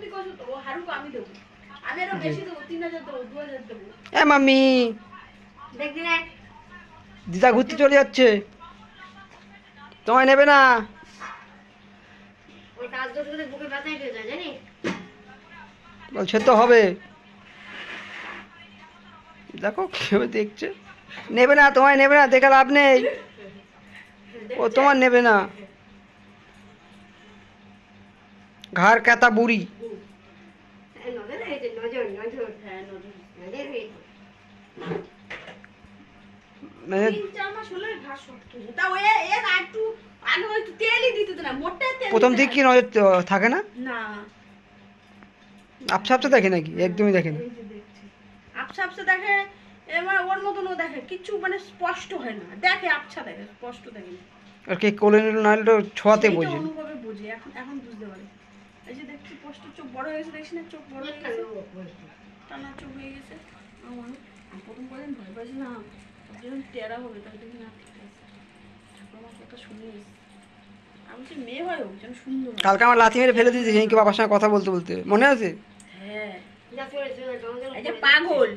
তুই কত দেবো হারুকে আমি দেবো। আমি আরও বেশি দেবো তিন হাজার দেবো দু হাজার দেবো। এ দেখবি না? দিদা ঘুরতে চলে যাচ্ছে। তোমায় নেবে না? বলছে তো হবে। দেখো কেউ দেখছে। নেবে না তোমায় নেবে না দেখে লাভ নেই। ও তোমার নেবে না। ঘাড় কাতা বুড়ি। নজর হ্যাঁ প্রথম দিক কি নজর থাকে না না আপসা আপসা দেখে নাকি একদমই দেখে না আবসা আবসা দেখে এবার ওর মতন ও দেখে কিছু মানে স্পষ্ট হয় না দেখে আবছা দেখে স্পষ্ট দেখে আর কে কোলে ছোঁয়াতে বোঝে অনুভবে বোঝে এখন এখন বুঝতে পারে যে চোখ বড় হয়ে গেছে দেখছি না চোখ বড় হয়ে গেছে। টানা চোখ হয়ে গেছে। আমার আমি প্রথম কদিন ভয় পাইছিলাম টেরা হবে না ঠিক আছে। ঠাকুর আমার কথা শুনে আমি যে মেয়ে হয় হোক যেন সুন্দর কালকে আমার লাথি মেরে ফেলে দিয়েছে সেদিনকে বাবার সঙ্গে কথা বলতে বলতে। মনে আছে? হ্যাঁ। পাগল।